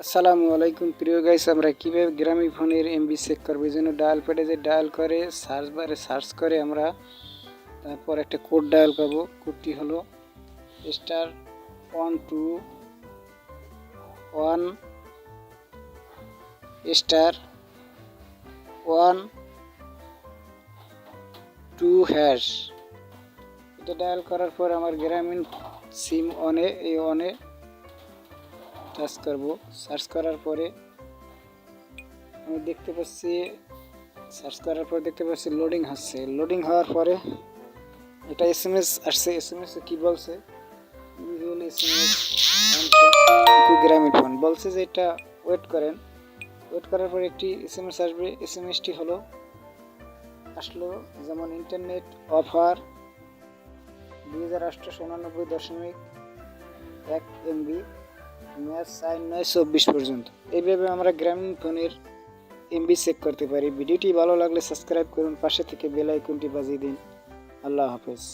আসসালামু আলাইকুম। প্রিয় গাইস আমরা কীভাবে গ্রামীণ ফোনের এমবি চেক করব? এই জন্য ডায়াল প্যাডে যে ডায়াল করে সার্চ বারে সার্চ করে আমরা তারপর একটা কোড ডায়াল করব কোডটি হলো star one two one star one two hash এটা ডায়াল করার পর আমার গ্রামীণ সিম অনে এই অনে টাচ করব। সার্চ করার পরে আমি দেখতে পাচ্ছি সার্চ করার পর দেখতে পাচ্ছি লোডিং হচ্ছে। লোডিং হওয়ার পরে এটা এস এম এস আসছে। এস এম এস কী বলছে? Usual S M S Grameen phone বলছে যে এটা ওয়েট করেন। ওয়েট করার পরে একটি এস এম এস আসবে। এস এম এসটি হলো, আসলো যেমন ইন্টারনেট অফার দুই হাজার আটশো উনানব্বই দশমিক এক এমবি ম্যাচ চার নয় চব্বিশ পর্যন্ত। এইভাবে আমরা গ্রামীণ ফোনের এমবি চেক করতে পারি। ভিডিওটি ভালো লাগলে সাবস্ক্রাইব করুন, পাশে থেকে বেল আইকনটি বাজিয়ে দিন। আল্লাহ হাফেজ।